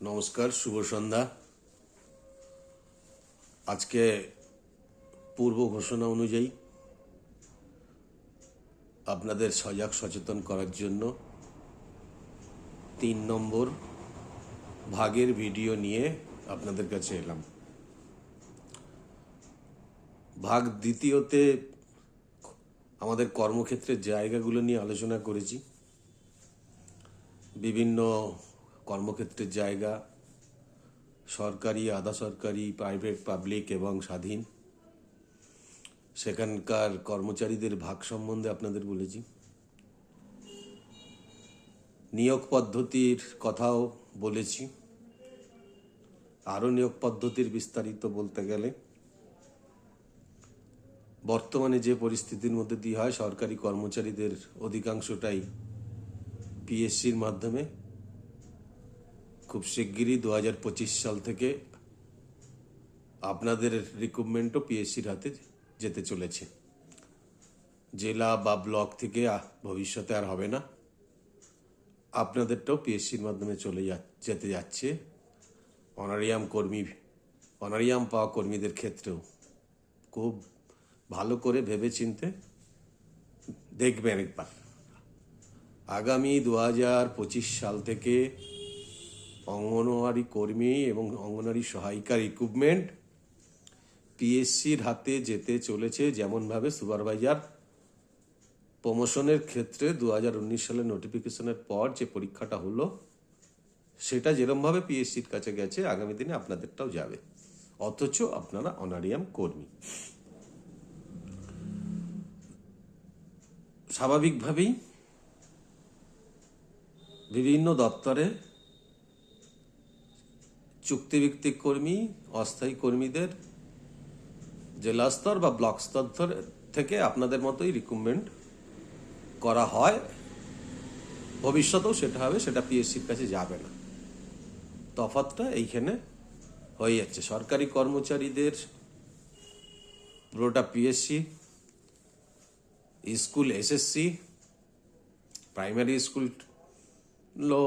নমস্কার, শুভ সন্ধ্যা। আজকে পূর্ব ঘোষণা অনুযায়ী আপনাদের সজাগ সচেতন করার জন্য তিন নম্বর ভাগের ভিডিও নিয়ে আপনাদের কাছে এলাম। ভাগ দ্বিতীয়তে আমাদের কর্মক্ষেত্রের জায়গাগুলো নিয়ে আলোচনা করেছি। বিভিন্ন কর্মক্ষেত্রের জায়গা, সরকারি, আধা সরকারি প্রাইভেট পাবলিক এবং স্বাধীন। সেখানকার কর্মচারীদের ভাগ সম্বন্ধে আপনাদের বলেছি। নিয়োগ পদ্ধতির কথাও বলেছি। আরও নিয়োগ পদ্ধতির বিস্তারিত বলতে গেলে, বর্তমানে যে পরিস্থিতির মধ্যে দিয়ে হয়, সরকারি কর্মচারীদের অধিকাংশটাই পিএসসির মাধ্যমে খুব শিগগিরই দু হাজার পঁচিশ সাল থেকে আপনাদের রিক্রুটমেন্টও পিএসসির হাতে যেতে চলেছে। জেলা বা ব্লক থেকে ভবিষ্যতে আর হবে না। আপনাদেরটাও পিএসসির মাধ্যমে চলে যেতে যাচ্ছে। অনারিয়াম কর্মী, অনারিয়াম পাওয়া কর্মীদের ক্ষেত্রেও খুব ভালো করে ভেবেচিন্তে দেখবেন একবার। আগামী দু হাজার পঁচিশ সাল থেকে অঙ্গনওয়াড়ি কর্মী এবং অঙ্গনওয়াড়ি সহায়িকার ইকুইপমেন্ট পিএসসির হাতে যেতে চলেছে যেমনভাবে সুপারভাইজার। প্রমোশনের ক্ষেত্রে দু হাজার উনিশ সালের নোটিফিকেশনের পর যে পরীক্ষাটা হলো, সেটা যেরমভাবে পিএসসির কাছে গেছে, আগামী দিনে আপনাদেরটাও যাবে। অথচ আপনারা অনারিয়াম কর্মী। স্বাভাবিকভাবেই বিভিন্ন দপ্তরে চুক্তিভিত্তিক কর্মী, অস্থায়ী কর্মীদের জেলা স্তর বা ব্লক স্তর থেকে আপনাদের মতোই রিক্রুটমেন্ট করা হয়। ভবিষ্যতেও সেটা হবে, সেটা পিএসসির কাছে যাবে না। তফাতটা এইখানে হয়ে যাচ্ছে। সরকারি কর্মচারীদের পুরোটা PSC school SSC primary school লো,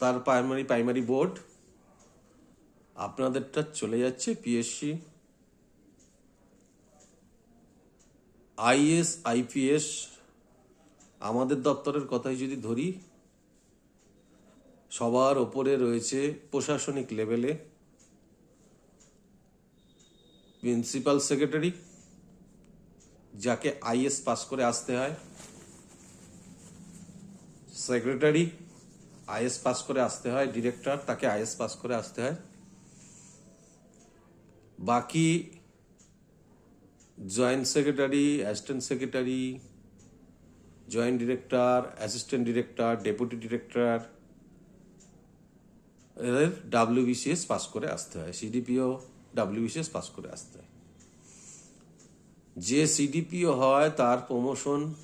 তার প্রাইমারি প্রাইমারি বোর্ড আপনাদেরটা চলে যাচ্ছে পিএসসি আইএস আইপিএস আমাদের দপ্তরের কথাই যদি ধরি, সবার ওপরে রয়েছে প্রশাসনিক লেভেলে। প্রিন্সিপাল সেক্রেটারি যাকে আইএস পাস করে আসতে হয়। সেক্রেটারি আইএস পাস করে আসতে হয়। ডিরেক্টর তাকে আইএস পাস করে আসতে হয়। বাকি joint secretary assistant secretary joint director assistant director deputy director এদের ডাব্লিউবিসিএস পাস করে আসতে হয় সিডিপিও ডাব্লিউবিসিএস পাস করে আসতে হয়। যে সিডিপিও হয়, তার প্রমোশন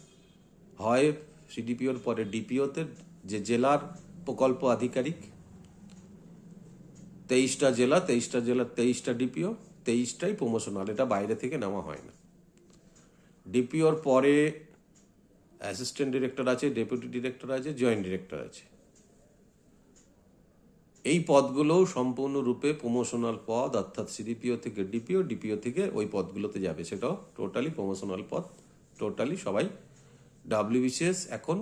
হয় সিডিপিওর পরে ডিপিওতে যে জেলার প্রকল্প আধিকারিক তেইশটা জেলা, তেইশটা জেলার তেইশটা ডিপিও তেইশটাই প্রমোশনাল এটা বাইরে থেকে নেওয়া হয় না। ডিপিওর পরে অ্যাসিস্ট্যান্ট ডিরেক্টর আছে ডেপুটি ডিরেক্টর আছে জয়েন্ট ডিরেক্টর আছে। এই পদগুলোও সম্পূর্ণরূপে প্রমোশনাল পদ, অর্থাৎ সিডিপিও থেকে ডিপিও ডিপিও থেকে ওই পদগুলোতে যাবে। সেটাও টোটালি প্রমোশনাল পদ টোটালি সবাই ডাব্লিউবিসিএস এখন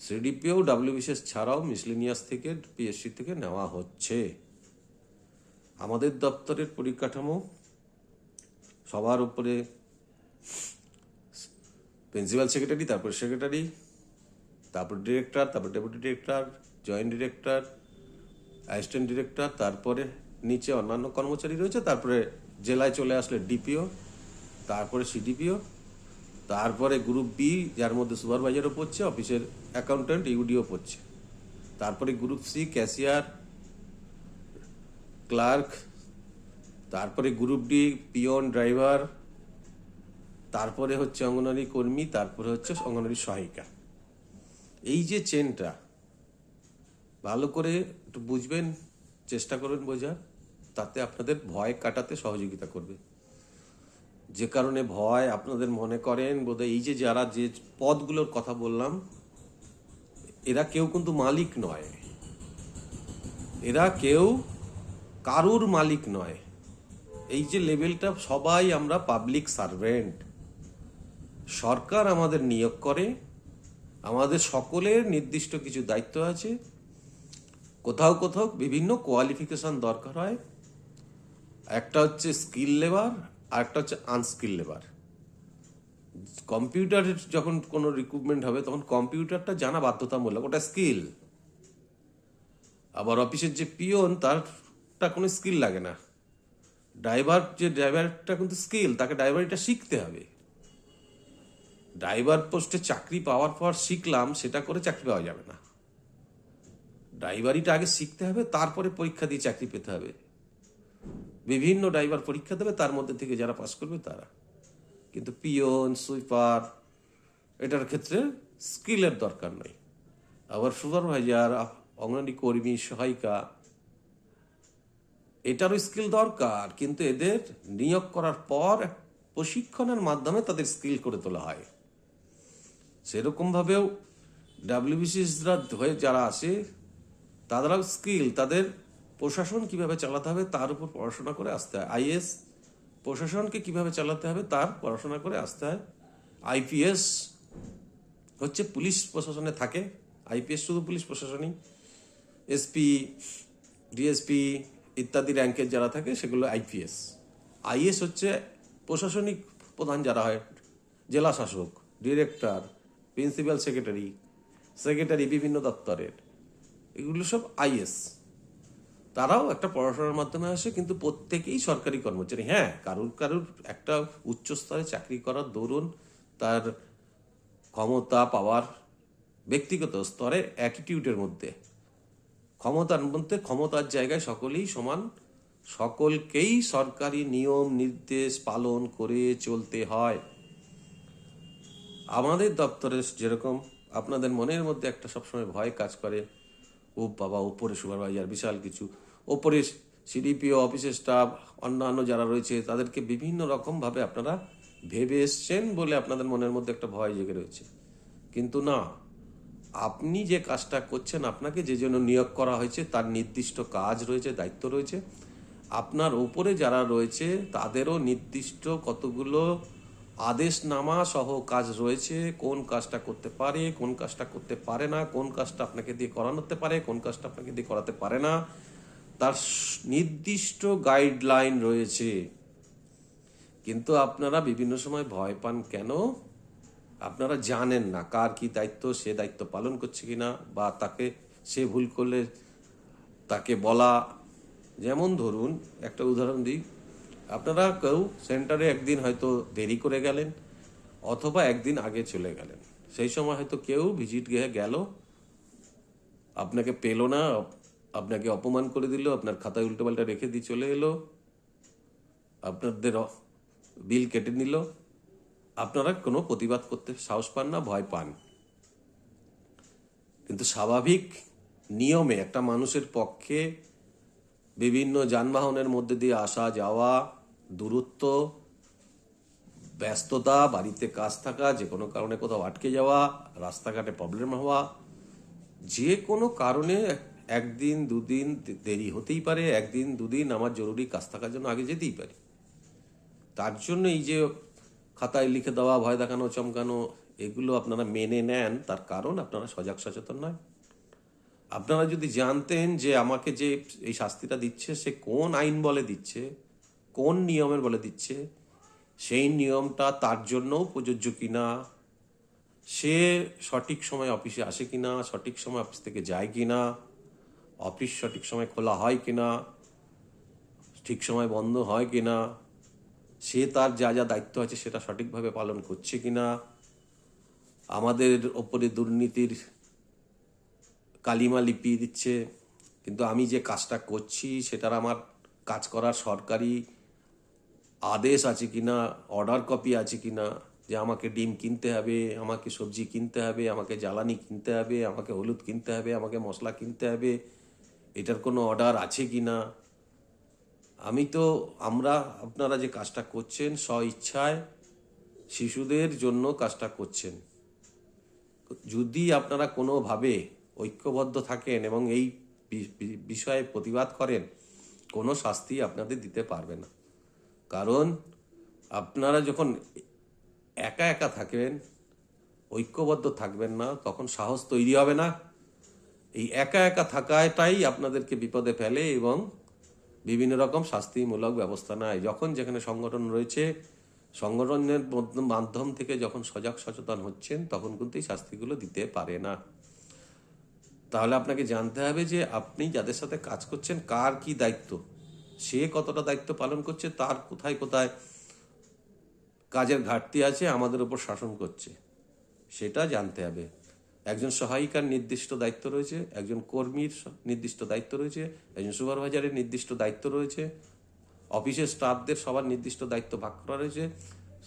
সিডিপিও ডাব্লিউবিসিএস ছাড়াও মিসলিনিয়াস থেকে পিএসসি থেকে নেওয়া হচ্ছে। আমাদের দপ্তরের পরিকাঠামো সবার উপরে প্রিন্সিপাল সেক্রেটারি, তারপর সেক্রেটারি, তারপর ডিরেক্টর, তারপর deputy director, joint director, assistant director, তারপরে নিচে অন্যান্য কর্মচারী রয়েছে, তারপরে জেলায় চলে আসলে ডিপিও, তারপরে সিডিপিও, তারপরে গ্রুপ বি, যার মধ্যে সুপারভাইজারও পড়ছে, অফিসের অ্যাকাউন্ট্যান্ট, ইউডিও পড়ছে। তারপরে গ্রুপ সি, ক্যাশিয়ার ক্লার্ক, তারপরে গ্রুপ ডি, পিয়ন ড্রাইভার, তারপরে হচ্ছে অঙ্গনওয়াড়ি কর্মী, তারপরে হচ্ছে অঙ্গনওয়াড়ি সহায়িকা। এই যে চেনটা, ভালো করে একটু বুঝবেন, চেষ্টা করবেন বোঝার, তাতে আপনাদের ভয় কাটাতে সহযোগিতা করবে। যে কারণে ভয় আপনাদের মনে করেন বোধহয় এই যে যারা যে পদগুলোর কথা বললাম, এরা কেউ কিন্তু মালিক নয়। এরা কেউ কারুর মালিক নয়। এই যে লেভেলটা সবাই আমরা পাবলিক সার্ভেন্ট সরকার আমাদের নিয়োগ করে, আমাদের সকলের নির্দিষ্ট কিছু দায়িত্ব আছে। কোথাও কোথাও বিভিন্ন কোয়ালিফিকেশন দরকার হয়। একটা হচ্ছে স্কিল লেবার আর একটা হচ্ছে আনস্কিল লেবার কম্পিউটারের যখন কোনো রিক্রুটমেন্ট হবে, তখন কম্পিউটারটা জানা বাধ্যতামূলক। ওটা স্কিল আবার অফিসের যে পিওন তারটা কোনো স্কিল লাগে না। ড্রাইভার যে ড্রাইভারটা কিন্তু স্কিল, তাকে ড্রাইভারিটা শিখতে হবে। ড্রাইভার পোস্টে চাকরি পাওয়ার পর শিখলাম, সেটা করে চাকরি পাওয়া যাবে না। ড্রাইভারিটা আগে শিখতে হবে, তারপরে পরীক্ষা দিয়ে চাকরি পেতে হবে। বিভিন্ন ড্রাইভার পরীক্ষা দেবে, তার মধ্যে থেকে যারা পাস করবে তারা। কিন্তু পিয়ন, সুইপার, এটার ক্ষেত্রে স্কিলের দরকার নেই। আবার সুপারভাইজার অঙ্গনারী কর্মী, সহায়িকা এটারও স্কিল দরকার, কিন্তু এদের নিয়োগ করার পর প্রশিক্ষণের মাধ্যমে তাদের স্কিল করে তোলা হয়। সেরকমভাবেও ডাব্লিউবিসিসরা হয়ে যারা আসে তাদেরও স্কিল, তাদের প্রশাসন কীভাবে চালাতে হবে তার উপর পড়াশোনা করে আসতে হয়। আইএস প্রশাসনকে কীভাবে চালাতে হবে তার পড়াশোনা করে আসতে হয়। আইপিএস হচ্ছে পুলিশ প্রশাসনে থাকে। আইপিএস শুধু পুলিশ প্রশাসনই। এসপি, ডিএসপি ইত্যাদি র্যাঙ্কের যারা থাকে সেগুলো আইপিএস আইএস হচ্ছে প্রশাসনিক প্রধান যারা হয়, জেলা শাসক, ডিরেক্টর, প্রিন্সিপাল সেক্রেটারি সেক্রেটারি বিভিন্ন দপ্তরের। এগুলো সব আইএস তারাও একটা পড়াশোনার মাধ্যমে আসে, কিন্তু প্রত্যেকেই সরকারি কর্মচারী। হ্যাঁ কারুর কারুর একটা উচ্চ স্তরে চাকরি করার দরুন তার ক্ষমতা, পাওয়ার ব্যক্তিগত স্তরে অ্যাটিটিউডের মধ্যে। ক্ষমতার মধ্যে ক্ষমতার জায়গায় সকলেই সমান। সকলকেই সরকারি নিয়ম, নির্দেশ পালন করে চলতে হয়। আমাদের দপ্তরে যেরকম আপনাদের মনের মধ্যে একটা সবসময় ভয় কাজ করে ও বাবা, ওপরে সুপারভাইজার, বিশাল কিছু। ওপরে সিডিপিও অফিসের স্টাফ, অন্যান্য যারা রয়েছে, তাদেরকে বিভিন্ন রকমভাবে আপনারা ভেবে এসছেন বলে আপনাদের মনের মধ্যে একটা ভয় জেগে রয়েছে। কিন্তু না আপনি যে কাজটা করছেন, আপনাকে যে জন্য নিয়োগ করা হয়েছে, তার নির্দিষ্ট কাজ রয়েছে, দায়িত্ব রয়েছে। আপনার উপরে যারা রয়েছে, তাদেরও নির্দিষ্ট কতগুলো আদেশনামা সহ কাজ রয়েছে, কোন কাজটা করতে পারে, কোন কাজটা করতে পারে না, কোন কাজটা আপনাকে দিয়ে করানোতে পারে, কোন কাজটা আপনাকে দিয়ে করাতে পারে না। তার নির্দিষ্ট গাইডলাইন রয়েছে। কিন্তু আপনারা বিভিন্ন সময় ভয় পান কেন? আপনারা জানেন না কার কি দায়িত্ব, সে দায়িত্ব পালন করছে কিনা বা তাকে, সে ভুল করলে তাকে বলা। যেমন ধরুন, একটা উদাহরণ দিই। আপনারা কেউ সেন্টারে একদিন হয়তো দেরি করে গেলেন অথবা একদিন আগে চলে গেলেন। সেই সময় হয়তো কেউ ভিজিট গিয়ে গেল, আপনাকে পেল না, আপনাকে অপমান করে দিল, আপনার খাতায় উল্টোপাল্টা রেখে দিয়ে চলে এলো, আপনাদের বিল কেটে নিল আপনারা কোনো প্রতিবাদ করতে সাহস পান না, ভয় পান। কিন্তু স্বাভাবিক নিয়মে একটা মানুষের পক্ষে বিভিন্ন যানবাহনের মধ্যে দিয়ে আসা যাওয়া, দূরত্ব, ব্যস্ততা, বাড়িতে কাজ থাকা, যে কোনো কারণে কোথাও আটকে যাওয়া, রাস্তাঘাটে প্রবলেম হওয়া, যে কোনো কারণে একদিন, দুদিন দেরি হতেই পারে, একদিন, দুদিন আমার জরুরি কাজ থাকার জন্য আগে যেতেই পারি। তার জন্য এই যে খাতায় লিখে দেওয়া, ভয় দেখানো, চমকানো, এগুলো আপনারা মেনে নেন। তার কারণ আপনারা সজাগ সচেতন নয়। আপনারা যদি জানতেন যে আমাকে যে এই শাস্তিটা দিচ্ছে, সে কোন আইন বলে দিচ্ছে, কোন নিয়মের বলে দিচ্ছে, সেই নিয়মটা তার জন্যও প্রযোজ্য কিনা, সে সঠিক সময় অফিসে আসে কিনা, সঠিক সময় অফিস থেকে যায় কিনা, অফিস সঠিক সময় খোলা হয় কিনা, ঠিক সময় বন্ধ হয় কিনা সে তার যা যা দায়িত্ব আছে সেটা সঠিকভাবে পালন করছে কি না আমাদের ওপরে দুর্নীতির কালিমা লিপিয়ে দিচ্ছে, কিন্তু আমি যে কাজটা করছি সেটার আমার কাজ করার সরকারি আদেশ আছে কিনা অর্ডার কপি আছে কি না যে আমাকে ডিম কিনতে হবে, আমাকে সবজি কিনতে হবে, আমাকে জ্বালানি কিনতে হবে, আমাকে হলুদ কিনতে হবে, আমাকে মশলা কিনতে হবে, এটার কোনো অর্ডার আছে কিনা? আমি তো, আমরা, আপনারা যে কাজটা করছেন স্ব ইচ্ছায় শিশুদের জন্য কাজটা করছেন। যদি আপনারা কোনোভাবে ঐক্যবদ্ধ থাকেন এবং এই বিষয়ে প্রতিবাদ করেন, কোনো শাস্তি আপনাদের দিতে পারবে না। কারণ, আপনারা যখন একা একা থাকবেন, ঐক্যবদ্ধ থাকবেন না, তখন সাহস তৈরি হবে না। এই একা একা থাকাটাই আপনাদেরকে বিপদে ফেলে এবং বিভিন্ন রকম শাস্তিমূলক ব্যবস্থা নেয়। যখন যেখানে সংগঠন রয়েছে, সংগঠনের মাধ্যম থেকে যখন সজাগ সচেতন হচ্ছেন, তখন কিন্তু এই শাস্তিগুলো দিতে পারে না। তাহলে আপনাকে জানতে হবে যে আপনি যাদের সাথে কাজ করছেন, কার কি দায়িত্ব? সে কতটা দায়িত্ব পালন করছে, তার কোথায় কোথায় কাজের ঘাটতি আছে আমাদের উপর শাসন করছে, সেটা জানতে হবে। একজন সহায়িকার নির্দিষ্ট দায়িত্ব রয়েছে, একজন কর্মীর নির্দিষ্ট দায়িত্ব রয়েছে, একজন সুপারভাইজারের নির্দিষ্ট দায়িত্ব রয়েছে, অফিসের স্টাফদের সবার নির্দিষ্ট দায়িত্ব ভাগ করা রয়েছে,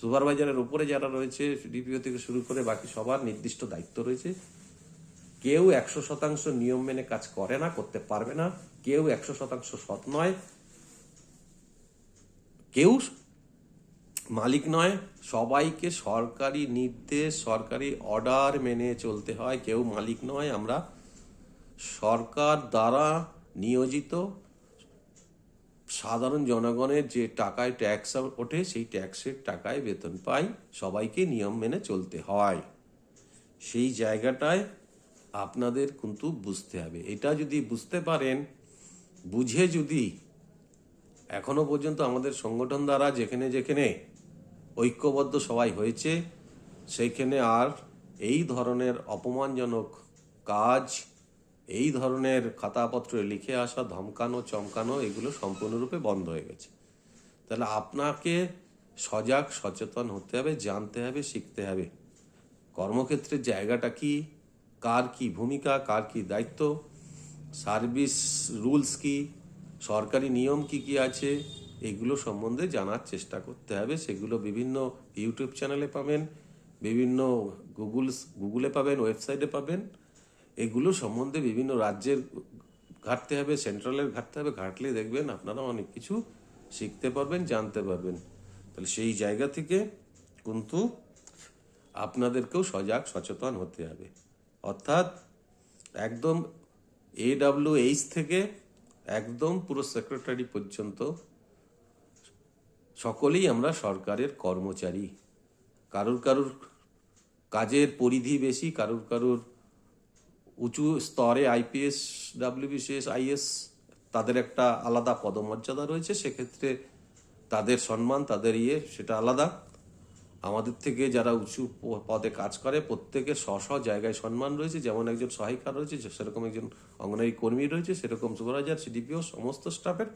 সুপারভাইজারের উপরে যারা রয়েছে, ডিপিও থেকে শুরু করে বাকি সবার নির্দিষ্ট দায়িত্ব রয়েছে। কেউ একশো শতাংশ নিয়ম মেনে কাজ করে না, করতে পারবে না, কেউ একশো শতাংশ সৎ নয়, কেউ মালিক নয়, সবাইকে সরকারি নির্দেশ, সরকারি অর্ডার মেনে চলতে হয়। কেউ মালিক নয়, আমরা সরকার দ্বারা নিয়োজিত সাধারণ জনগণের যে টাকায় ট্যাক্স ওঠে, সেই ট্যাক্সের টাকায় বেতন পাই, সবাইকে নিয়ম মেনে চলতে হয়। সেই জায়গাটায় আপনাদের কিন্তু বুঝতে হবে। এটা যদি বুঝতে পারেন, বুঝে যদি এখনও পর্যন্ত আমাদের সংগঠন দ্বারা যেখানে যেখানে ঐক্যবদ্ধ সবাই হয়েছে, সেইখানে আর এই ধরনের অপমানজনক কাজ, এই ধরনের খাতাপত্রে লিখে আসা ধমকানো, চমকানো, এগুলো সম্পূর্ণরূপে বন্ধ হয়ে গেছে। তাহলে আপনাকে সজাগ, সচেতন হতে হবে, জানতে হবে, শিখতে হবে। কর্মক্ষেত্রের জায়গাটা কি? কার কি ভূমিকা? কার কি দায়িত্ব? সার্ভিস রুলস কি? সরকারি নিয়ম কি কি আছে? এগুলো সম্বন্ধে জানার চেষ্টা করতে হবে। সেগুলো বিভিন্ন ইউটিউব চ্যানেলে পাবেন, বিভিন্ন গুগল গুগলে পাবেন, ওয়েবসাইটে পাবেন। এগুলো সম্বন্ধে বিভিন্ন রাজ্যের ঘাটতে হবে, সেন্ট্রালের ঘাটতে হবে। ঘাটলে দেখবেন আপনারা অনেক কিছু শিখতে পারবেন, জানতে পারবেন। তাহলে সেই জায়গা থেকে কিন্তু আপনাদেরকেও সজাগ, সচেতন হতে হবে। অর্থাৎ একদম এইচ থেকে একদম পুরো সেক্রেটারি পর্যন্ত সকলেই আমরা সরকারের কর্মচারী। কারুর কারুর কাজের পরিধি বেশি, কারুর কারুর উঁচু স্তরে আইপিএস ডাব্লিউবিসিএস আইএস তাদের একটা আলাদা পদমর্যাদা রয়েছে। সেক্ষেত্রে তাদের সম্মান, তাদের ইয়ে সেটা আলাদা। আমাদের থেকে যারা উঁচু পদে কাজ করে প্রত্যেকের স্ব স্ব জায়গায় সম্মান রয়েছে। যেমন একজন সহায়িকা রয়েছে, সেরকম একজন অঙ্গনারী কর্মী রয়েছে, সেরকম সুপারভাইজার সিডিপিও সমস্ত স্টাফের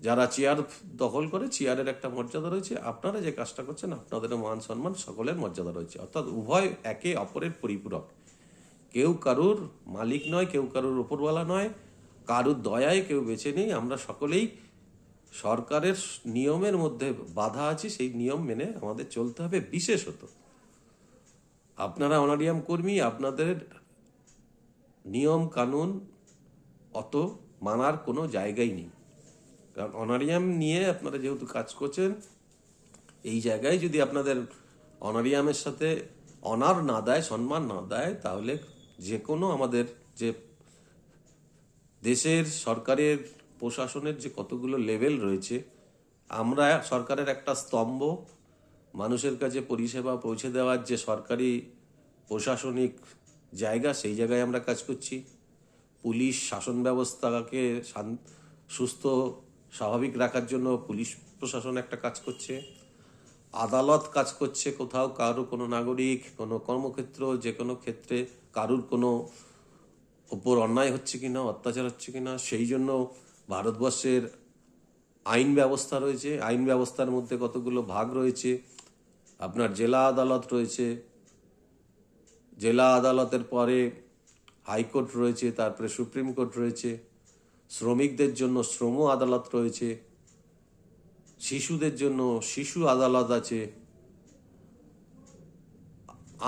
যারা চেয়ার দখল করে চেয়ারের একটা মর্যাদা রয়েছে। আপনারা যে কাজটা করছেন, আপনাদেরও মান সম্মান সকলের মর্যাদা রয়েছে। অর্থাৎ উভয় একে অপরের পরিপূরক। কেউ কারুর মালিক নয়, কেউ কারুর ওপরওয়ালা নয়, কারুর দয়ায় কেউ বেছে নেই। আমরা সকলেই সরকারের নিয়মের মধ্যে বাধা আছে, সেই নিয়ম মেনে আমাদের চলতে হবে বিশেষত। আপনারা অনারিয়াম কর্মী, আপনাদের নিয়ম কানুন অত মানার কোনো জায়গাই নেই। কারণ অনারিয়াম নিয়ে আপনারা যেহেতু কাজ করছেন, এই জায়গায় যদি আপনাদের অনারিয়ামের সাথে অনার না দেয়, সম্মান না দেয়, তাহলে যে কোনো আমাদের যে দেশের সরকারের প্রশাসনের যে কতগুলো লেভেল রয়েছে, আমরা সরকারের একটা স্তম্ভ, মানুষের কাছে পরিষেবা পৌঁছে দেওয়ার যে সরকারি প্রশাসনিক জায়গা, সেই জায়গায় আমরা কাজ করছি। পুলিশ শাসন ব্যবস্থাকে সুস্থ স্বাভাবিক রাখার জন্য পুলিশ প্রশাসন একটা কাজ করছে। আদালত কাজ করছে কোথাও, কারও কোনো নাগরিক, কোনো কর্মক্ষেত্র, যে কোনো ক্ষেত্রে কারুর কোনো ওপর অন্যায় হচ্ছে কি না অত্যাচার হচ্ছে কি না সেই জন্য ভারতবর্ষের আইন ব্যবস্থা রয়েছে। আইন ব্যবস্থার মধ্যে কতগুলো ভাগ রয়েছে? আপনার জেলা আদালত রয়েছে। জেলা আদালতের পরে হাইকোর্ট রয়েছে, তারপরে সুপ্রিম কোর্ট রয়েছে। শ্রমিকদের জন্য শ্রম আদালত রয়েছে, শিশুদের জন্য শিশু আদালত আছে,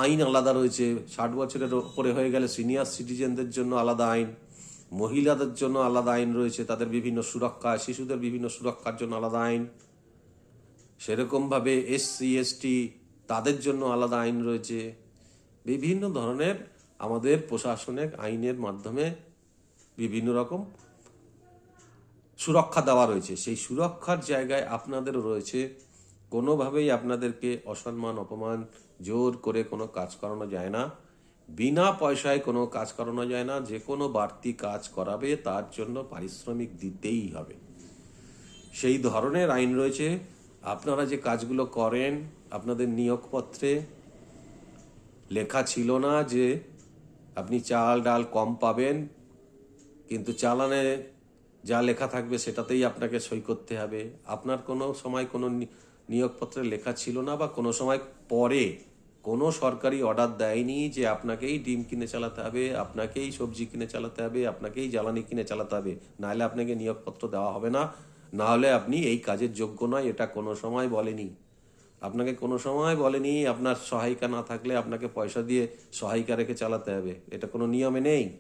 আইন আলাদা রয়েছে, ষাট বছরের ওপরে হয়ে গেলে সিনিয়র সিটিজেনদের জন্য আলাদা আইন, মহিলাদের জন্য আলাদা আইন রয়েছে, তাদের বিভিন্ন সুরক্ষা, শিশুদের বিভিন্ন সুরক্ষার জন্য আলাদা আইন, সেরকমভাবে এসসি, এসটি তাদের জন্য আলাদা আইন রয়েছে। বিভিন্ন ধরনের আমাদের প্রশাসনিক আইনের মাধ্যমে বিভিন্ন রকম সুরক্ষা দেওয়া রয়েছে। সেই সুরক্ষার জায়গায় আপনাদেরও রয়েছে। কোনোভাবেই আপনাদেরকে অসম্মান, অপমান, জোর করে কোনো কাজ করানো যায় না। বিনা পয়সায় কোনো কাজ করানো যায় না। যে কোনো বাড়তি কাজ করাবে, তার জন্য পারিশ্রমিক দিতেই হবে। সেই ধরনের আইন রয়েছে। আপনারা যে কাজগুলো করেন, আপনাদের নিয়োগপত্রে লেখা ছিল না যে আপনি চাল, ডাল কম পাবেন, কিন্তু চালানে যা লেখা থাকবে সেটাতেই আপনাকে সই করতে হবে। আপনার কোনো সময় কোনো নিয়োগপত্রে লেখা ছিল না বা কোনো সময় পরে কোনো সরকারি অর্ডার দেয়নি যে আপনাকেই ডিম কিনে চালাতে হবে, আপনাকেই সবজি কিনে চালাতে হবে, আপনাকেই জ্বালানি কিনে চালাতে হবে। নাহলে আপনাকে নিয়োগপত্র দেওয়া হবে না। না হলে আপনি এই কাজের যোগ্য নয়, এটা কোনো সময় বলেনি। আপনাকে কোনো সময় বলেনি আপনার সহায়িকা না থাকলে আপনাকে পয়সা দিয়ে সহায়িকা রেখে চালাতে হবে। এটা কোনো নিয়মে নেই।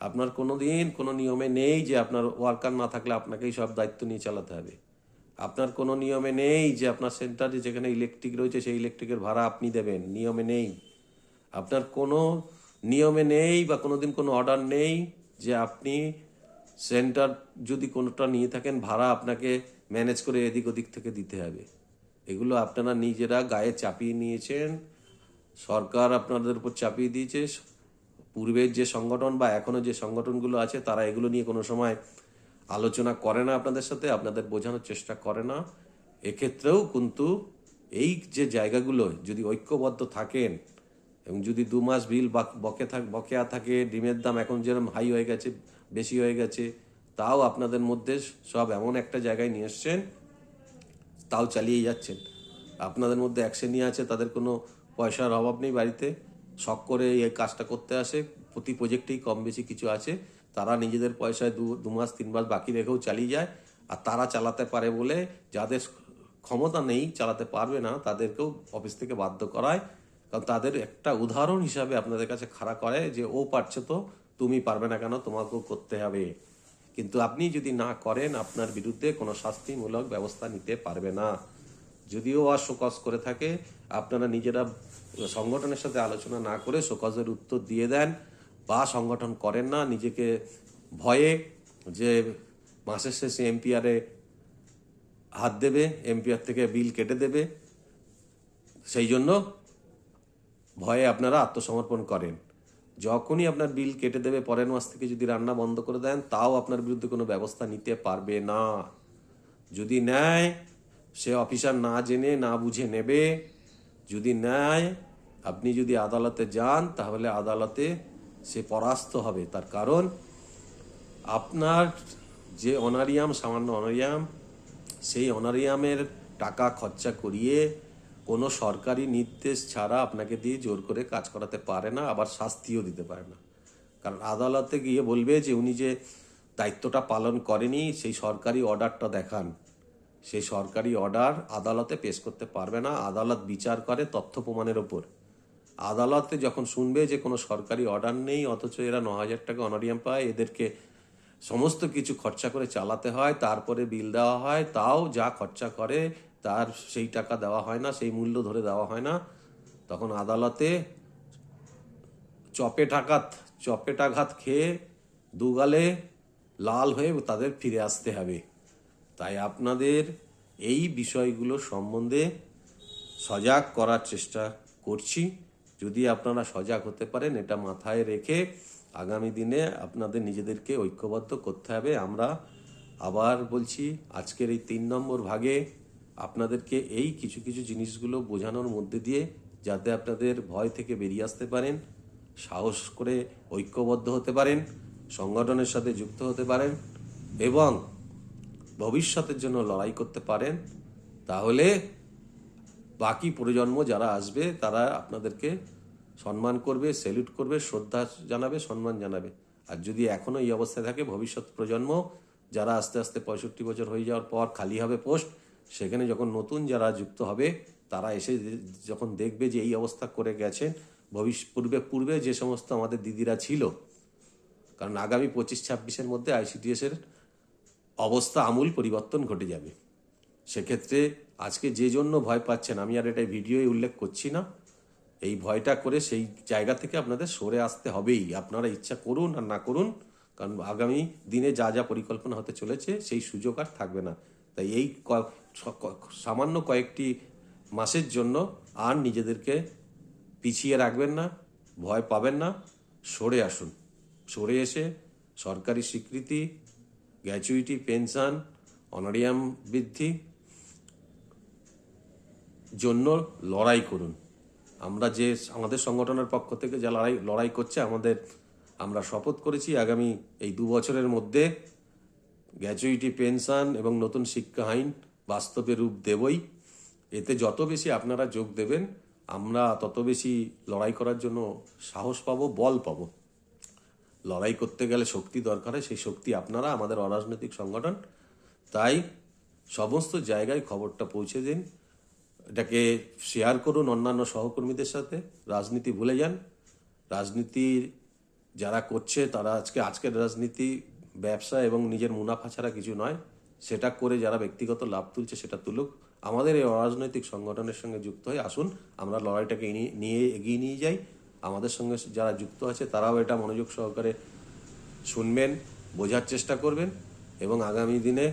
আপনার কোনো দিন কোনো নিয়মে নেই যে আপনার ওয়ার্কার না থাকলে আপনাকেই সব দায়িত্ব নিয়ে চালাতে হবে। আপনার কোনো নিয়মে নেই যে আপনার সেন্টারে যেখানে ইলেকট্রিক রয়েছে সেই ইলেকট্রিকের ভাড়া আপনি দেবেন, নিয়মে নেই। আপনার কোনো নিয়মে নেই বা কোনো দিন কোনো অর্ডার নেই যে আপনি সেন্টার যদি কোনোটা নিয়ে থাকেন ভাড়া আপনাকে ম্যানেজ করে এদিক ওদিক থেকে দিতে হবে। এগুলো আপনারা নিজেরা গায়ে চাপিয়ে নিয়েছেন। সরকার আপনাদের উপর চাপিয়ে দিয়েছে। পূর্বের যে সংগঠন বা এখনও যে সংগঠনগুলো আছে, তারা এগুলো নিয়ে কোনো সময় আলোচনা করে না আপনাদের সাথে, আপনাদের বোঝানোর চেষ্টা করে না। এক্ষেত্রেও কিন্তু এই যে জায়গাগুলো, যদি ঐক্যবদ্ধ থাকেন এবং যদি দু মাস বিল বাক- বকে থাক, বকেয়া থাকে, ডিমের দাম এখন যেরকম হাই হয়ে গেছে, বেশি হয়ে গেছে, তাও আপনাদের মধ্যে সব এমন একটা জায়গায় নিয়ে এসছেন, তাও চালিয়ে যাচ্ছেন। আপনাদের মধ্যে অ্যাকশন নিয়ে আছে, তাদের কোনো পয়সার অভাব নেই বাড়িতে। শখ করে এই কাজটা করতে আসে। প্রতি প্রজেক্টেই কম বেশি কিছু আছে। তারা নিজেদের পয়সায় দু দু মাস, তিন মাস বাকি রেখেও চালিয়ে যায়। আর তারা চালাতে পারে বলে যাদের ক্ষমতা নেই, চালাতে পারবে না, তাদেরকেও অফিস থেকে বাধ্য করায়। কারণ তাদের একটা উদাহরণ হিসাবে আপনাদের কাছে খাড়া করে যে, ও পারছে তো, তুমি পারবে না কেন, তোমাকেও করতে হবে। কিন্তু আপনি যদি না করেন, আপনার বিরুদ্ধে কোনো শাস্তিমূলক ব্যবস্থা নিতে পারবে না। যদিও আর শোকজ করে থাকে, আপনারা নিজেরা সংগঠনের সাথে আলোচনা না করে শোকজের উত্তর দিয়ে দেন বা সংগঠন করেন না। নিজেকে ভয়ে যে মাসের শেষে এমপিআরে হাত দেবে, এমপিআর থেকে বিল কেটে দেবে, সেই জন্য ভয়ে আপনারা আত্মসমর্পণ করেন। যখনই আপনার বিল কেটে দেবে, পরের মাস থেকে যদি রান্না বন্ধ করে দেন, তাও আপনার বিরুদ্ধে কোনো ব্যবস্থা নিতে পারবে না। যদি নেয় সে অফিসার না জেনে, না বুঝে নেবে। যদি নেয় আপনি যদি আদালতে যান, তাহলে আদালতে সে পরাস্ত হবে। তার কারণ, আপনার যে অনারিয়াম, সামান্য অনারিয়াম, সেই অনারিয়ামের টাকা খরচা করিয়ে কোনো সরকারি নির্দেশ ছাড়া আপনাকে দিয়ে জোর করে কাজ করাতে পারে না, আবার শাস্তিও দিতে পারে না। কারণ আদালতে গিয়ে বলবে যে, উনি যে দায়িত্বটা পালন করেনি, সেই সরকারি অর্ডারটা দেখান। সেই সরকারি অর্ডার আদালতে পেশ করতে পারবে না। আদালত বিচার করে তথ্য প্রমাণের ওপর আদালতে যখন শুনবে যে কোনো সরকারি অর্ডার নেই, অথচ এরা ন হাজার টাকা অনারিয়াম পায়, এদেরকে সমস্ত কিছু খরচা করে চালাতে হয়, তারপরে বিল দেওয়া হয়, তাও যা খরচা করে তার সেই টাকা দেওয়া হয় না, সেই মূল্য ধরে দেওয়া হয় না। তখন আদালতে চপেটাঘাত চপেটাঘাত খেয়ে দুগালে লাল হয়ে তাদের ফিরে আসতে হবে। তাই আপনাদের এই বিষয়গুলো সম্বন্ধে সজাগ করার চেষ্টা করছি। যদি আপনারা সজাগ হতে পারেন, এটা মাথায় রেখে আগামী দিনে আপনাদের নিজেদেরকে ঐক্যবদ্ধ করতে হবে। আমরা আবার বলছি, আজকের এই তিন নম্বর ভাগে আপনাদেরকে এই কিছু কিছু জিনিসগুলো বোঝানোর মধ্যে দিয়ে যাতে আপনাদের ভয় থেকে বেরিয়ে আসতে পারেন, সাহস করে ঐক্যবদ্ধ হতে পারেন, সংগঠনের সাথে যুক্ত হতে পারেন এবং ভবিষ্যতের জন্য লড়াই করতে পারেন, তাহলে বাকি প্রজন্ম যারা আসবে, তারা আপনাদেরকে সম্মান করবে স্যালুট করবে, শ্রদ্ধা জানাবে, সম্মান জানাবে। আর যদি এখনও এই অবস্থায় থাকে, ভবিষ্যৎ প্রজন্ম যারা আস্তে আস্তে পঁয়ষট্টি বছর হয়ে যাওয়ার পর খালি হবে পোস্ট, সেখানে যখন নতুন যারা যুক্ত হবে, তারা এসে যখন দেখবে যে এই অবস্থা করে গেছেন, ভবিষ্য, পূর্বে পূর্বে যে সমস্ত আমাদের দিদিরা ছিল, কারণ আগামী পঁচিশ, ছাব্বিশের মধ্যে আইসিডিএস এর অবস্থা, আমূল পরিবর্তন ঘটে যাবে। সেক্ষেত্রে আজকে যে জন্য ভয় পাচ্ছেন, আমি আর এটা ভিডিওয়ে উল্লেখ করছি না। এই ভয়টা করে সেই জায়গা থেকে আপনাদের সরে আসতে হবেই। আপনারা ইচ্ছা করুন আর না করুন, কারণ আগামী দিনে যা যা পরিকল্পনা হতে চলেছে, সেই সুযোগ আর থাকবে না। তাই এই সামান্য কয়েকটি মাসের জন্য আর নিজেদেরকে পিছিয়ে রাখবেন না, ভয় পাবেন না। সরে আসুন। সরে এসে সরকারি স্বীকৃতি গ্র্যাচুইটি, পেনশন, অনারিয়াম বৃদ্ধি জন্য লড়াই করুন। আমরা যে আমাদের সংগঠনের পক্ষ থেকে যা লড়াই লড়াই করছে, আমাদের, আমরা শপথ করেছি আগামী এই দু বছরের মধ্যে গ্র্যাচুইটি, পেনশন এবং নতুন শিক্ষা আইন বাস্তবে রূপ দেবই। এতে যত বেশি আপনারা যোগ দেবেন, আমরা তত বেশি লড়াই করার জন্য সাহস পাবো, বল পাবো। লড়াই করতে গেলে শক্তি দরকার হয়, সেই শক্তি আপনারা, আমাদের অরাজনৈতিক সংগঠন। তাই সমস্ত জায়গায় খবরটা পৌঁছে দিন। এটাকে শেয়ার করুন অন্যান্য সহকর্মীদের সাথে। রাজনীতি ভুলে যান। রাজনীতির যারা করছে, তারা আজকে, আজকের রাজনীতি, ব্যবসা এবং নিজের মুনাফা ছাড়া কিছু নয়। সেটা করে যারা ব্যক্তিগত লাভ তুলছে, সেটা তুলুক। আমাদের এই অরাজনৈতিক সংগঠনের সঙ্গে যুক্ত হয়ে আসুন। আমরা লড়াইটাকে নিয়ে এগিয়ে নিয়ে যাই। আমাদের সঙ্গে যারা যুক্ত আছে, তারাও এটা মনোযোগ সহকারে শুনবেন, বোঝার চেষ্টা করবেন এবং আগামী দিনে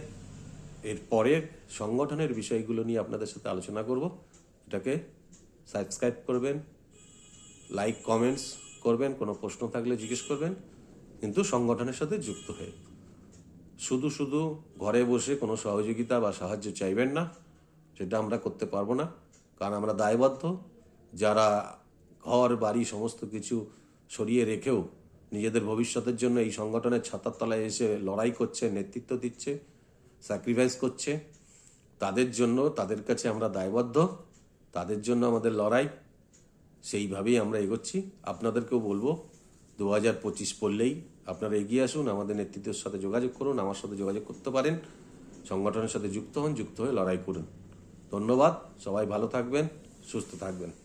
এর পরের সংগঠনের বিষয়গুলো নিয়ে আপনাদের সাথে আলোচনা করব। এটাকে সাবস্ক্রাইব করবেন, লাইক, কমেন্টস করবেন, কোনো প্রশ্ন থাকলে জিজ্ঞেস করবেন, কিন্তু সংগঠনের সাথে যুক্ত হয়ে। শুধু শুধু ঘরে বসে কোনো সহযোগিতা বা সাহায্য চাইবেন না, সেটা আমরা করতে পারব না, কারণ আমরা দায়বদ্ধ। যারা ঘর, বাড়ি সমস্ত কিছু সরিয়ে রেখেও নিজেদের ভবিষ্যতের জন্য এই সংগঠনের ছাতার তলায় এসে লড়াই করছে, নেতৃত্ব দিচ্ছে স্যাক্রিফাইস করছে। তাদের জন্য, তাদের কাছে আমরা দায়বদ্ধ, তাদের জন্য আমাদের লড়াই। সেইভাবেই আমরা এগোচ্ছি। আপনাদেরকেও বলব দু হাজার পঁচিশ পড়লেই আপনারা এগিয়ে আসুন, আমাদের নেতৃত্বের সাথে যোগাযোগ করুন, আমার সাথে যোগাযোগ করতে পারেন, সংগঠনের সাথে যুক্ত হন, যুক্ত হয়ে লড়াই করুন। ধন্যবাদ, সবাই ভালো থাকবেন, সুস্থ থাকবেন।